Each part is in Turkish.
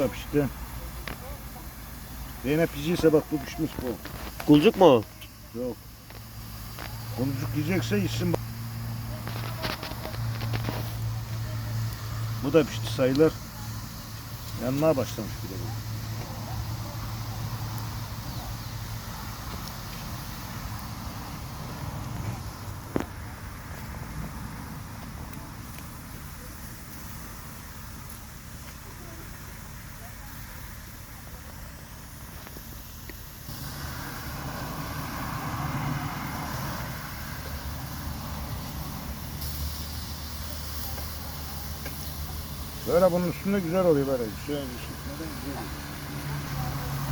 da pişti. Zeynep yiyecekse bak bu pişmiş bu. Kulcuk mu o? Yok. Boncuk yiyecekse yesin. Bu da pişti sayılır. Yanmaya başlamış bile bu. Böyle bunun üstünde güzel oluyor böyle. Şöyle üstünde de güzel.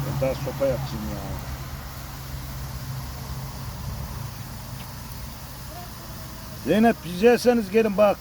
Ben daha sopa yapayım ya. Zeynep yiyecekseniz gelin bak.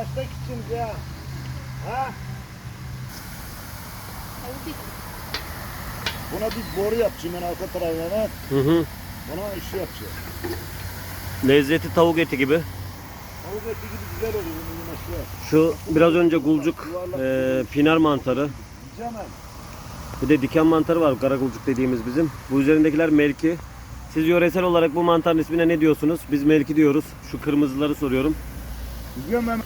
Kaçta gitsiniz ya? Ha? Buna bir boru yapacağım ben arka tarafına. Hı hı. Buna işi yapacağım. Lezzeti tavuk eti gibi. Tavuk eti gibi güzel oluyor bunun yumuşuyor. Şu biraz önce gulcuk, e, pinar mantarı. Yiyeceğim. Bir de diken mantarı var, kara gulcuk dediğimiz bizim. Bu üzerindekiler melki. Siz yöresel olarak bu mantarın ismine ne diyorsunuz? Biz melki diyoruz. Şu kırmızıları soruyorum. Yiyeceğim.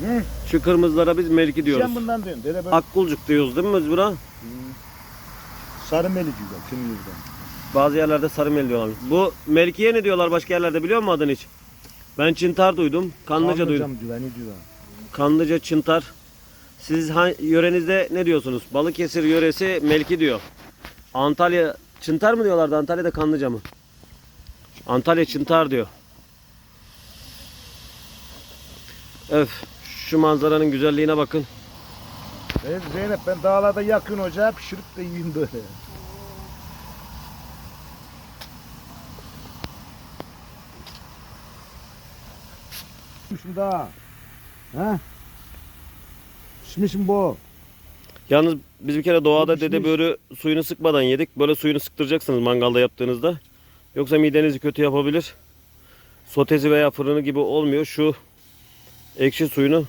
Hı? Şu kırmızılara biz melki diyoruz. Yiyeceğim bundan diyorum. Dele ben. Akgulcuk diyoruz değil mi biz buna? Sarı meli diyorlar. Kim yüzden? Bazı yerlerde sarı mel diyorlar. Bu melkiye ne diyorlar başka yerlerde biliyor musun adını hiç? Ben çıntar duydum, kanlıca duydum. Anlayacağım diyor. Kanlıca çıntar. Siz ha- yörenizde ne diyorsunuz? Balıkesir yöresi melki diyor. Antalya çıntar mı diyorlardı? Antalya'da kanlıca mı? Antalya çıntar diyor. Öf. Şu manzaranın güzelliğine bakın. Evet Zeynep ben dağlarda yakın ocağı pişirip de yiyeyim böyle. Pişmişim daha. He? Pişmişim bu. Yalnız biz bir kere doğada Pişmiş. dede börü suyunu sıkmadan yedik. Böyle suyunu sıktıracaksınız mangalda yaptığınızda. Yoksa midenizi kötü yapabilir. Sotesi veya fırını gibi olmuyor. Şu ekşi suyunu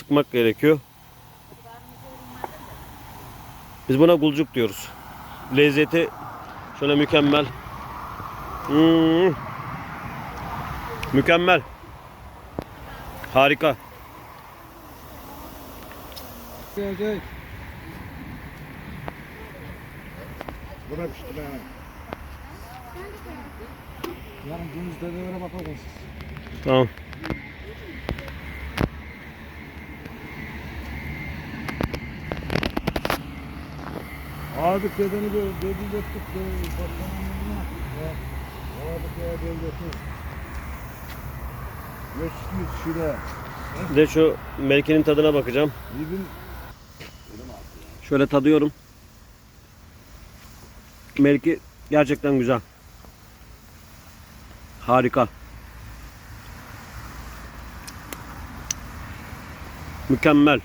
sıkmak gerekiyor. Biz buna gulcuk diyoruz. Lezzeti şöyle mükemmel. Hmm. Mükemmel. Harika. Gel gel. Buna pişti ben. Yarın gündüz dedelere bakalım. Tamam. Ağadık dedeni böyle dedi yaptık. Patlamanına. Ağadık ya böyle yaptık. Geçmiş şuraya. Bir de şu melkenin tadına bakacağım. Bugün Şöyle tadıyorum. Melki gerçekten güzel. Harika. Mükemmel.